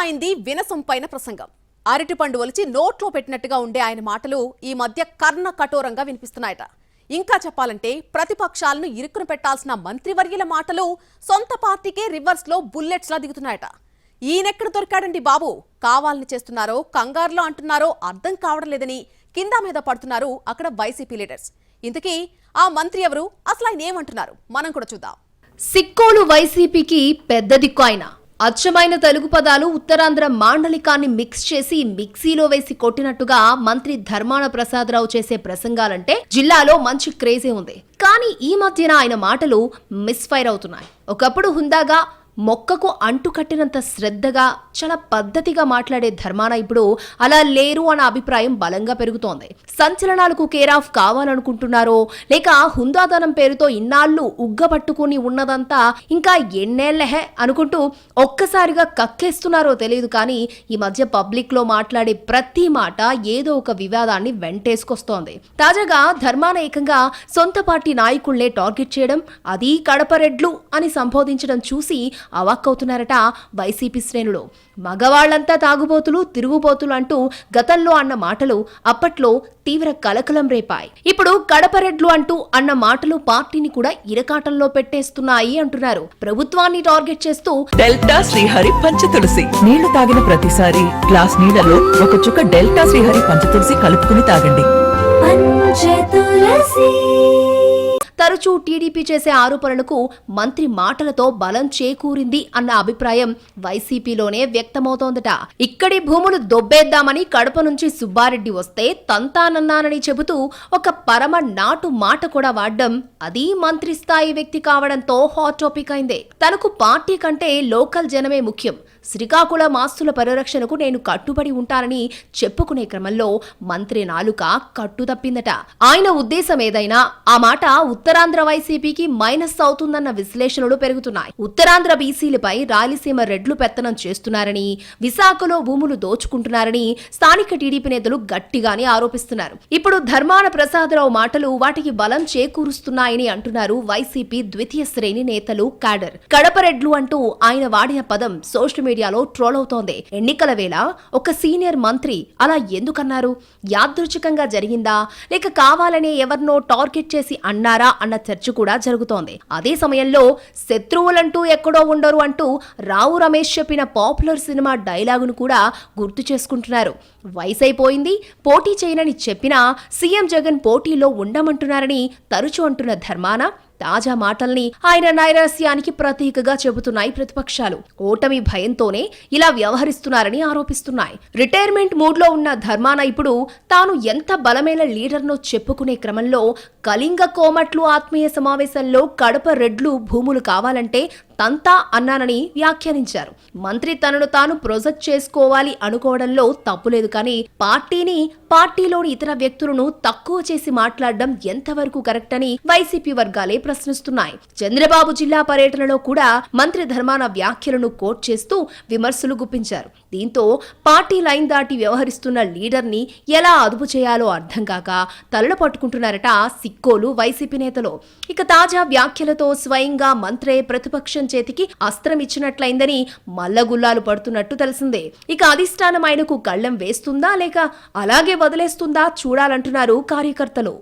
ఆయనది వినసొంపైన ప్రసంగం. అరటిపండు ఒలిచి నోట్లో పెట్టినట్టుగా ఉండే ఆయన మాటలు ఈ మధ్య కర్ణ కఠోరంగా వినిపిస్తున్నాయట. ఇంకా చెప్పాలంటే ప్రతిపక్షాలను ఇరుక్కున పెట్టాల్సిన మంత్రివర్యుల మాటలు సొంత పార్టీకే రివర్స్లో బుల్లెట్స్ లా దిగుతున్నాయట. ఈయనెక్కడ దొరికాడండి బాబు? కావాలని చేస్తున్నారో కంగారులో అంటున్నారో అర్థం కావడం లేదని కింద మీద పడుతున్నారు అక్కడ వైసీపీ లీడర్స్. ఇంతకీ ఆ మంత్రి ఎవరు? అసలు ఆయన ఏమంటున్నారు? మనం కూడా చూద్దాం. సిక్కోలు వైసీపీకి పెద్ద దిక్కు ఆయన. అచ్చమైన తెలుగు పదాలు ఉత్తరాంధ్ర మాండలికాన్ని మిక్స్ చేసి మిక్సీలో వేసి కొట్టినట్టుగా మంత్రి ధర్మాన ప్రసాదరావు చేసే ప్రసంగాలంటే జిల్లాలో మంచి క్రేజీ ఉంది. కానీ ఈ మధ్యన ఆయన మాటలు మిస్ఫైర్ అవుతున్నాయి. ఒకప్పుడు హుందాగా మొక్కకు అంటుకట్టినంత శ్రద్ధగా చాలా పద్ధతిగా మాట్లాడే ధర్మాన ఇప్పుడు అలా లేరు అన్న అభిప్రాయం బలంగా పెరుగుతోంది. సంచలనాలకు కేర్ ఆఫ్ కావాలనుకుంటున్నారో లేక హుందాదనం పేరుతో ఇన్నాళ్ళు ఉగ్గబట్టుకుని ఉన్నదంతా ఇంకా ఎన్నేళ్ళహే అనుకుంటూ ఒక్కసారిగా కక్కేస్తున్నారో తెలియదు కానీ ఈ మధ్య పబ్లిక్లో మాట్లాడే ప్రతి మాట ఏదో ఒక వివాదాన్ని వెంటేసుకొస్తోంది. తాజాగా ధర్మాన ఏకంగా సొంత పార్టీ నాయకుల్నే టార్గెట్ చేయడం అది కడపరెడ్లు అని సంబోధించడం చూసి అవాక్కవుతున్నారట వైసీపీ శ్రేణులు. మగవాళ్ళంతా తాగుబోతులు తిరుగుబోతులు అంటూ గతంలో అన్న మాటలు అప్పట్లో తీవ్ర కలకలం రేపాయి. ఇప్పుడు కడపరెడ్లు అంటూ అన్న మాటలు పార్టీని కూడా ఇరకాటంలో పెట్టేస్తున్నాయి అంటున్నారు. ప్రభుత్వాన్ని టార్గెట్ చేస్తూ డెల్టా శ్రీహరి పంచతులసి నీళ్ళు తాగిన ప్రతిసారి గ్లాస్ నీళ్ళలో ఒక చుక్క డెల్టా శ్రీహరి పంచతులసి కలుపుకుని తాగండి. తరచూ టీడీపీ చేసే ఆరోపణలకు మంత్రి మాటలతో బలం చేకూరింది అన్న అభిప్రాయం వైసీపీలోనే వ్యక్తమవుతోందట. ఇక్కడి భూములు దొబ్బేద్దామని కడప నుంచి సుబ్బారెడ్డి వస్తే తంతానన్నానని చెబుతూ ఒక పరమ నాటు మాట కూడా వాడడం అది మంత్రి స్థాయి వ్యక్తి కావడంతో హాట్ టాపిక్ అయిందే. తనకు పార్టీ కంటే లోకల్ జనమే ముఖ్యం. శ్రీకాకుళం ఆస్తుల పరిరక్షణకు నేను కట్టుబడి ఉంటానని చెప్పుకునే క్రమంలో మంత్రి నాలుక కట్టుదప్పిందట ఆయన ఉద్దేశం ఏదైనా ఆ మాట ఉత్తరాంధ్ర వైసీపీకి మైనస్ అవుతుందన్న విశ్లేషణలు పెరుగుతున్నాయి. ఉత్తరాంధ్ర బీసీలపై రాయలసీమ రెడ్లు పెత్తనం చేస్తున్నారని విశాఖలో భూములు దోచుకుంటున్నారని స్థానిక టీడీపీ నేతలు గట్టిగానే ఆరోపిస్తున్నారు. ఇప్పుడు ధర్మాన ప్రసాదరావు మాటలు వాటికి బలం చేకూరుస్తున్నాయని అంటున్నారు వైసీపీ ద్వితీయ శ్రేణి నేతలు కాడర్ కడప రెడ్లు అంటూ ఆయన వాడిన పదం సోషల్ మీడియాలో ట్రోల్ అవుతోంది. ఎన్నికల వేళ ఒక సీనియర్ మంత్రి అలా ఎందుకన్నారు? యాదృచ్ఛికంగా జరిగిందా? లేక కావాలనే ఎవరినో టార్గెట్ చేసి అన్నారా? అన్న చర్చ కూడా జరుగుతోంది. అదే సమయంలో శత్రువులంటూ ఎక్కడో ఉండరు అంటూ రావు రమేష్ చెప్పిన పాపులర్ సినిమా డైలాగును కూడా గుర్తు చేసుకుంటున్నారు. వయసైపోయింది పోటీ చేయనని చెప్పినా సీఎం జగన్ పోటీలో ఉండమంటున్నారని తరచు అంటున్న ధర్మాన తాజా మాటల్ని ఆయన నైరాస్యానికి ప్రతీకగా చెబుతున్నాయి ప్రతిపక్షాలు. ఓటమి భయంతోనే ఇలా వ్యవహరిస్తున్నారని ఆరోపిస్తున్నాయి. రిటైర్మెంట్ మూడ్లో ఉన్న ధర్మాన ఇప్పుడు తాను ఎంత బలమైన లీడర్నో చెప్పుకునే క్రమంలో కళింగ కోమట్లు ఆత్మీయ సమావేశంలో కడప రెడ్లు భూములు కావాలంటే తంతా అన్నానని వ్యాఖ్యానించారు. మంత్రి తనను తాను ప్రొజెక్ట్ చేసుకోవాలి అనుకోవడంలో తప్పులేదు కానీ పార్టీని పార్టీలోని ఇతర వ్యక్తులను తక్కువ చేసి మాట్లాడడం ఎంతవరకు కరెక్ట్ అని వైసీపీ వర్గాలే ప్రశ్నిస్తున్నాయి. చంద్రబాబు జిల్లా పర్యటనలో కూడా మంత్రి ధర్మాన వ్యాఖ్యలను కోట్ చేస్తూ విమర్శలు గుప్పించారు. దీంతో పార్టీ లైన్ దాటి వ్యవహరిస్తున్న లీడర్ని ఎలా అదుపు చేయాలో అర్థం కాక తలలు పట్టుకుంటున్నారట సిక్కోలు వైసీపీ నేతలు. ఇక తాజా వ్యాఖ్యలతో స్వయంగా మంత్రే ప్రతిపక్షం చేతికి అస్త్రం ఇచ్చినట్లయిందని మల్లగుల్లాలు పడుతున్నట్టు తెలిసిందే. ఇక అధిష్టానం ఆయనకు కళ్ళెం వేస్తుందా లేక అలాగే వదిలేస్తుందా చూడాలంటున్నారు కార్యకర్తలు.